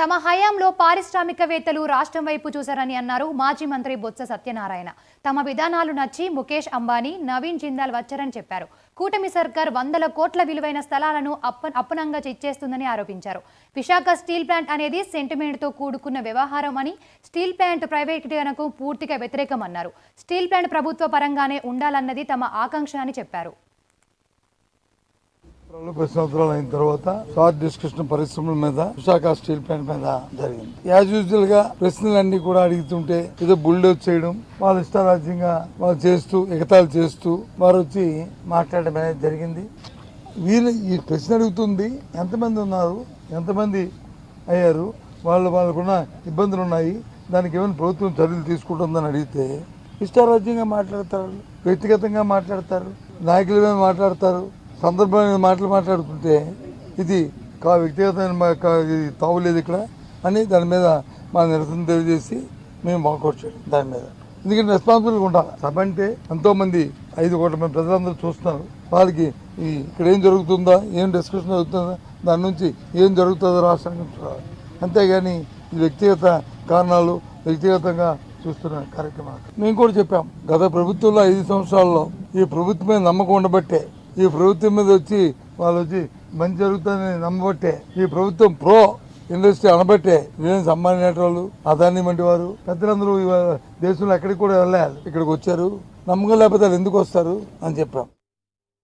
తమ హయాంలో పారిశ్రామికవేత్తలు రాష్ట్రం వైపు చూశారని అన్నారు మాజీ మంత్రి బొత్స సత్యనారాయణ. తమ విధానాలు నచ్చి ముఖేష్ అంబానీ నవీన్ జిందాల్ వచ్చారని చెప్పారు. కూటమి సర్కార్ వందల కోట్ల విలువైన స్థలాలను అప్ప అప్పనంగా ఇచ్చేస్తుందని ఆరోపించారు. విశాఖ స్టీల్ ప్లాంట్ అనేది సెంటిమెంట్తో కూడుకున్న వ్యవహారం అని స్టీల్ ప్లాంట్ ప్రైవేటీకరణకు పూర్తిగా వ్యతిరేకమన్నారు. స్టీల్ ప్లాంట్ ప్రభుత్వ పరంగానే ఉండాలన్నది తమ ఆకాంక్ష అని చెప్పారు. సంవత్సరాలు పది సంవత్సరాలు అయిన తర్వాత షార్ట్ డిస్కషన్ పరిశ్రమల మీద విశాఖ స్టీల్ ప్లాంట్ మీద జరిగింది. యాజ్ యూజువల్గా ప్రశ్నలన్నీ కూడా అడుగుతుంటే ఏదో బుల్డోజ్ చేయడం వాళ్ళు ఇష్టారాజ్యంగా వాళ్ళు చేస్తూ ఎగతాలు చేస్తూ వారు వచ్చి మాట్లాడడం అనేది జరిగింది. వీళ్ళు ఈ ప్రశ్న అడుగుతుంది ఎంతమంది ఉన్నారు ఎంతమంది అయ్యారు వాళ్ళు వాళ్ళకున్న ఇబ్బందులు ఉన్నాయి దానికి ఏమైనా ప్రభుత్వం చర్యలు తీసుకుంటుందని అడిగితే ఇష్టారాజ్యంగా మాట్లాడతారు వ్యక్తిగతంగా మాట్లాడతారు నాయకుల మీద మాట్లాడతారు సందర్భమైన మాటలు మాట్లాడుతుంటే ఇది కా వ్యక్తిగతమైన మా- ఇది తావులేదు ఇక్కడ అని దాని మీద మా నిరసన తెలియజేసి మేము వాకౌట్ చేయడం దాని మీద. ఎందుకంటే రెస్పాన్సిబుల్గా ఉండాలి. సభ అంటే ఎంతోమంది ఐదు కోట్ల మంది ప్రజలందరూ చూస్తున్నారు. వాళ్ళకి ఈ ఇక్కడ ఏం జరుగుతుందా ఏం డిస్కషన్ జరుగుతుందా దాని నుంచి ఏం జరుగుతుందో రాష్ట్రానికి చూడాలి అంతేగాని ఈ వ్యక్తిగత కారణాలు వ్యక్తిగతంగా చూస్తున్న కార్యక్రమాలు. మేము కూడా చెప్పాం గత ప్రభుత్వంలో ఐదు సంవత్సరాల్లో ఈ ప్రభుత్వమే నమ్మకం ఉండబట్టే ఈ ప్రభుత్వం మీద వచ్చి వాళ్ళు వచ్చి మంచి జరుగుతుందని నమ్మబట్టే ఈ ప్రభుత్వం ప్రో ఇండస్ట్రీ అనబట్టే నేను సంబంధించిన వాళ్ళు అదాన్ని వంటి వారు. పెద్దలందరూ దేశంలో ఎక్కడికి కూడా వెళ్ళాలి ఇక్కడికి వచ్చారు. నమ్మకం లేకపోతే వాళ్ళు ఎందుకు వస్తారు అని చెప్పాం.